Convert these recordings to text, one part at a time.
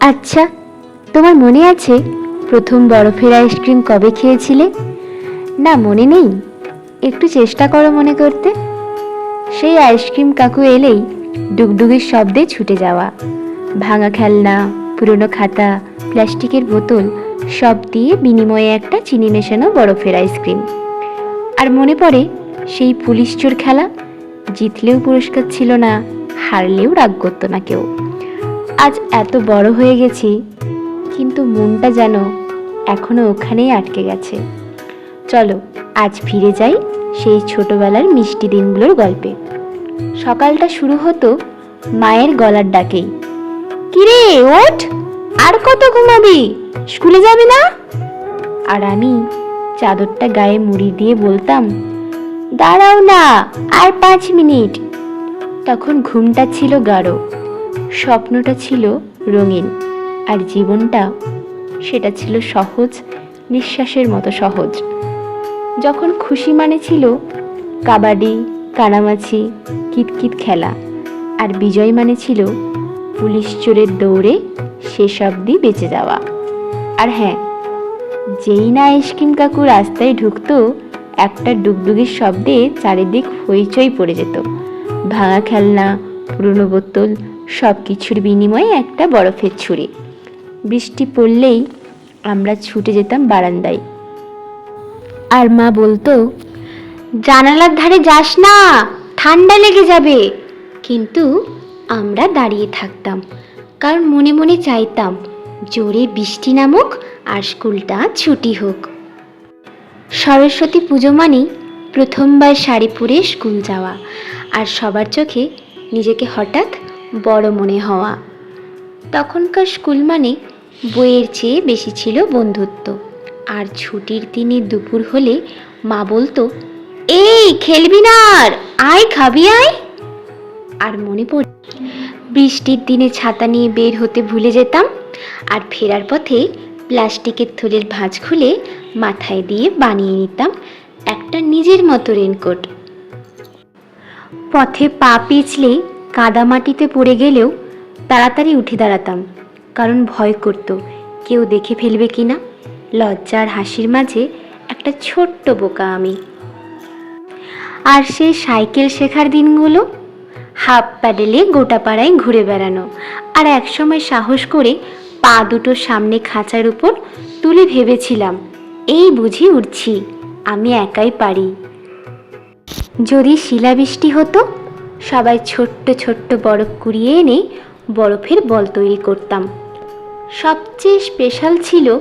আচ্ছা তোমার মনে আছে প্রথম বরফের আইসক্রিম কবে খেয়েছিলে? না, মনে নেই। একটু চেষ্টা করো মনে করতে। সেই আইসক্রিম কাকু এলেই ডুগডুগির শব্দে ছুটে যাওয়া। ভাঙা খেলনা, পুরনো খাতা, প্লাস্টিকের বোতল, সব দিয়ে বিনিময়ে একটা চিনি মেশানো বরফের আইসক্রিম। আর মনে পড়ে সেই পুলিশ চোর খেলা, জিতলেও পুরস্কার ছিল না, হারলেও রাগ করতো না কেউ। আজ এত বড় হয়ে গেছি, কিন্তু মনটা যেন এখনও ওখানেই আটকে গেছে। চলো, আজ ফিরে যাই সেই ছোটবেলার মিষ্টি দিনগুলোর গল্পে। সকালটা শুরু হতো মায়ের গলার ডাকেই। কিরে, ওঠ! আর কত ঘুমাবি? স্কুলে যাবি না? আর আমি চাদরটা গায়ে মুড়ি দিয়ে বলতাম, দাঁড়াও না, আর পাঁচ মিনিট। তখন ঘুমটা ছিল গাঢ়। স্বপ্নটা ছিল রঙিন আর জীবনটা সেটা ছিল সহজ, নিঃশ্বাসের মতো সহজ। যখন খুশি মানে ছিল কাবাডি, কানামাছি, কিতকিত খেলা আর বিজয় মানে ছিল পুলিশ চোরের দৌড়ে শেষ অবধি বেঁচে যাওয়া। আর হ্যাঁ যেই না আইসক্রিম কাকু রাস্তায় ঢুকতো, একটা ডুগডুগির শব্দে চারিদিক হইচই পড়ে যেত। ভাঙা খেলনা, পুরনো বোতল সব কিছুর বিনিময়ে একটা বরফের ছুরি। বৃষ্টি পড়লেই আমরা ছুটে যেতাম বারান্দায়। আর মা বলতো, জানালার ধারে যাস না, ঠান্ডা লেগে যাবে। কিন্তু আমরা দাঁড়িয়ে থাকতাম, কারণ মনে মনে চাইতাম, জোরে বৃষ্টি নামুক আর স্কুলটা ছুটি হোক। সরস্বতী পুজো মানেই প্রথমবার শাড়ি পরে স্কুল যাওয়া, আর সবার চোখে নিজেকে হঠাৎ বড় মনে হওয়া। তখনকার স্কুল মানে বইয়ের চেয়ে বেশি ছিল বন্ধুত্ব। আর ছুটির দিনে দুপুর হলে মা বলতো, এই, খেলবি না আর, আয় খাবি, আয়। আর মনে পড়ে, বৃষ্টির দিনে ছাতা নিয়ে বের হতে ভুলে যেতাম। আর ফেরার পথে প্লাস্টিকের থলের ভাঁজ খুলে মাথায় দিয়ে বানিয়ে নিতাম একটা নিজের মতো রেনকোট। পথে পা পিছলে কাদামাটিতে পড়ে গেলেও তাড়াতাড়ি উঠে দাঁড়াতাম, কারণ ভয় করতো কেউ দেখে ফেলবে কি না। লজ্জা আর হাসির মাঝে একটা ছোট্ট বোকা আমি। আর সেই সাইকেল শেখার দিনগুলো? হাফ প্যাডেলে গোটা পাড়ায় ঘুরে বেড়ানো আর একসময় সাহস করে পা দুটো সামনে খাঁচার উপর তুলে ভেবেছিলাম, এই বুঝি উঠছি আমি একাই পারি। যদি শিলাবৃষ্টি হতো সবাই ছোট্ট ছোট্ট বরফ কুড়িয়ে এনে বরফের বল তৈরি করতাম। সবচেয়ে স্পেশাল ছিল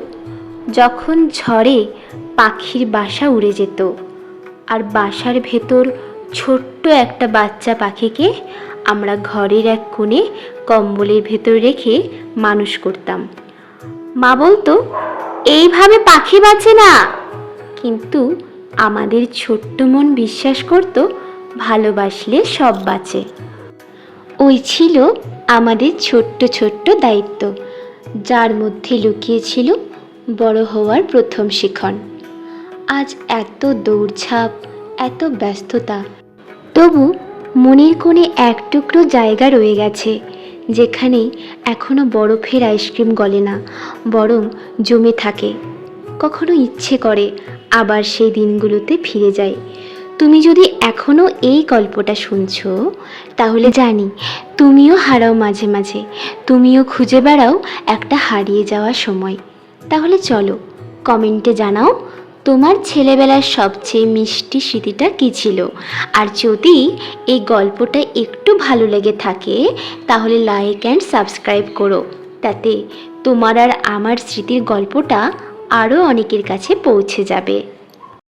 যখন ঝড়ে পাখির বাসা উড়ে যেত আর বাসার ভেতর ছোট্ট একটা বাচ্চা পাখিকে আমরা ঘরের এক কোণে কম্বলের ভেতর রেখে মানুষ করতাম। মা বলতো, এইভাবে পাখি বাঁচে না। কিন্তু আমাদের ছোট্ট মন বিশ্বাস করত ভালোবাসলে সব বাঁচে। ওই ছিল আমাদের ছোট্ট ছোট্ট দায়িত্ব, যার মধ্যে লুকিয়েছিল বড় হওয়ার প্রথম শিখন। আজ এত দৌড়ঝাঁপ, এত ব্যস্ততা, তবু মনের কোণে এক টুকরো জায়গা রয়ে গেছে, যেখানে এখনও বরফের আইসক্রিম গলে না, বরং জমে থাকে। কখনো ইচ্ছে করে আবার সেই দিনগুলোতে ফিরে যায় তুমি যদি এখনও এই গল্পটা শুনছো, তাহলে জানি তুমিও হারাও মাঝে মাঝে। তুমিও খুঁজে বেড়াও একটা হারিয়ে যাওয়া সময়। তাহলে চলো, কমেন্টে জানাও তোমার ছেলেবেলার সবচেয়ে মিষ্টি স্মৃতিটা কী ছিল। আর যদি এই গল্পটা একটু ভালো লেগে থাকে, তাহলে লাইক অ্যান্ড সাবস্ক্রাইব করো। তাতে তোমার আর আমার স্মৃতির গল্পটা আরও অনেকের কাছে পৌঁছে যাবে।